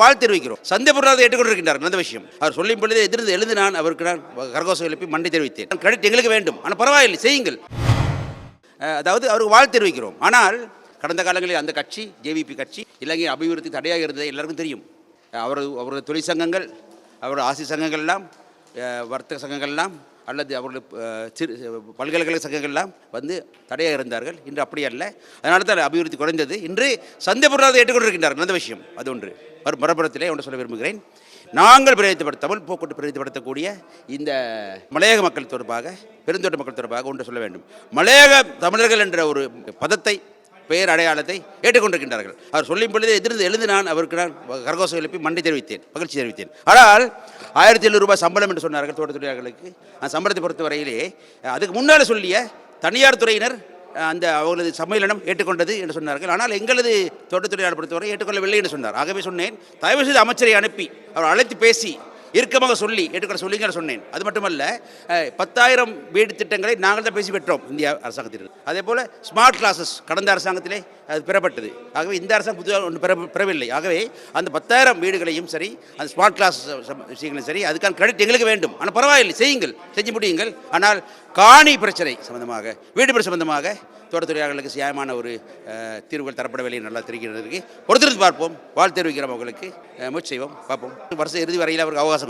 வாழ்த்து தெரிவிக்கிறோம் சந்தை பொருளாதார ஏற்றுக்கொண்டிருக்கின்றார் நல்ல விஷயம். அவர் சொல்லும் பொழுது எதிர்த்து எழுந்து நான் அவருக்கு நான் கரகோசம் எழுப்பி மண்டை தெரிவித்தேன். கிரெடிட் எங்களுக்கு வேண்டும். ஆனால் பரவாயில்லை செய்யுங்கள். அதாவது அவருக்கு வாழ்த்து தெரிவிக்கிறோம் ஆனால் கடந்த காலங்களில் அந்த கட்சி ஜேவிபி கட்சி இலங்கை அபிவிருத்தி தடையாக இருந்தது எல்லாருக்கும் தெரியும். அவரது அவரது தொழிற்சங்கங்கள் அவரது ஆசி சங்கங்கள் எல்லாம் வர்த்தக சங்கங்கள் எல்லாம் அல்லது அவர்கள் சிறு பல்கலைக்கழக சங்கங்கள்லாம் வந்து தடையாக இருந்தார்கள். இன்று அப்படி அல்ல. அதனால தான் அபிவிருத்தி குறைந்தது. இன்று சந்தை பொருளாதார ஏற்றுக்கொண்டிருக்கின்றார்கள் நல்ல விஷயம். அது ஒன்று. மறு மறுபுறத்திலே ஒன்று சொல்ல விரும்புகிறேன். நாங்கள் பிரயோஜனப்படுத்த தமிழ் போக்குவரத்து பிரயோஜனப்படுத்தக்கூடிய இந்த மலையக மக்கள் தொடர்பாக பெருந்தோட்ட மக்கள் தொடர்பாக ஒன்று சொல்ல வேண்டும். மலையக தமிழர்கள் என்ற ஒரு பதத்தை பெயர் அடையாளத்தை ஏற்றுக்கொண்டிருக்கின்றார்கள். அவர் சொல்லும் பொழுது எதிர்த்து எழுந்து நான் அவருக்கு நான் கரகோசம் எழுப்பி மண்டை தெரிவித்தேன் மகிழ்ச்சி தெரிவித்தேன். ஆனால் ஆயிரத்தி எழுநூறு ரூபாய் சம்பளம் என்று சொன்னார்கள் தோட்ட தொழிலாளர்களுக்கு அந்த சம்பளத்தை பொறுத்த வரையிலே அதுக்கு முன்னால் சொல்லிய தனியார் துறையினர் அந்த அவர்களது சம்மேளனம் ஏற்றுக்கொண்டது என்று சொன்னார்கள். ஆனால் எங்களது தோட்டத்துறையாளர் பொறுத்தவரை ஏற்றுக்கொள்ளவில்லை என்று சொன்னார். ஆகவே சொன்னேன் தயவு செய்து அமைச்சரை அனுப்பி அவர் அழைத்து பேசி இறுக்கமாக சொல்லி ஏற்றுக்கொள்ள சொல்லிங்கிற சொன்னேன். அது மட்டுமல்ல பத்தாயிரம் வீடு திட்டங்களை நாங்கள் தான் பேசி பெற்றோம் இந்தியா அரசாங்கத்தில் அதே போல் ஸ்மார்ட் கிளாஸஸ் கடந்த அரசாங்கத்திலே அது பெறப்பட்டது. ஆகவே இந்த அரசாங்கம் புதுதாக ஒன்று பெற பெறவில்லை. ஆகவே அந்த பத்தாயிரம் வீடுகளையும் சரி அந்த ஸ்மார்ட் கிளாஸ் விஷயங்களும் சரி அதுக்கான கிரெடிட் எங்களுக்கு வேண்டும். ஆனால் பரவாயில்லை செய்யுங்கள் செஞ்சு முடியுங்கள். ஆனால் காணி பிரச்சனை சம்பந்தமாக வீடு பிரச்சனை சம்பந்தமாக தோட்டத்துறையாளர்களுக்கு தொழிலாளர்களுக்கு நியாயமான ஒரு தீர்வுகள் தரப்படவில்லை நல்லா தெரிகிறதுக்கு பொறுத்திருந்து பார்ப்போம். வாழ்த்து தெரிவிக்கிறோம் அவங்களுக்கு முயற்சி செய்வோம். பார்ப்போம். வருஷம் இறுதி வரையில் அவருக்கு அவகாசம்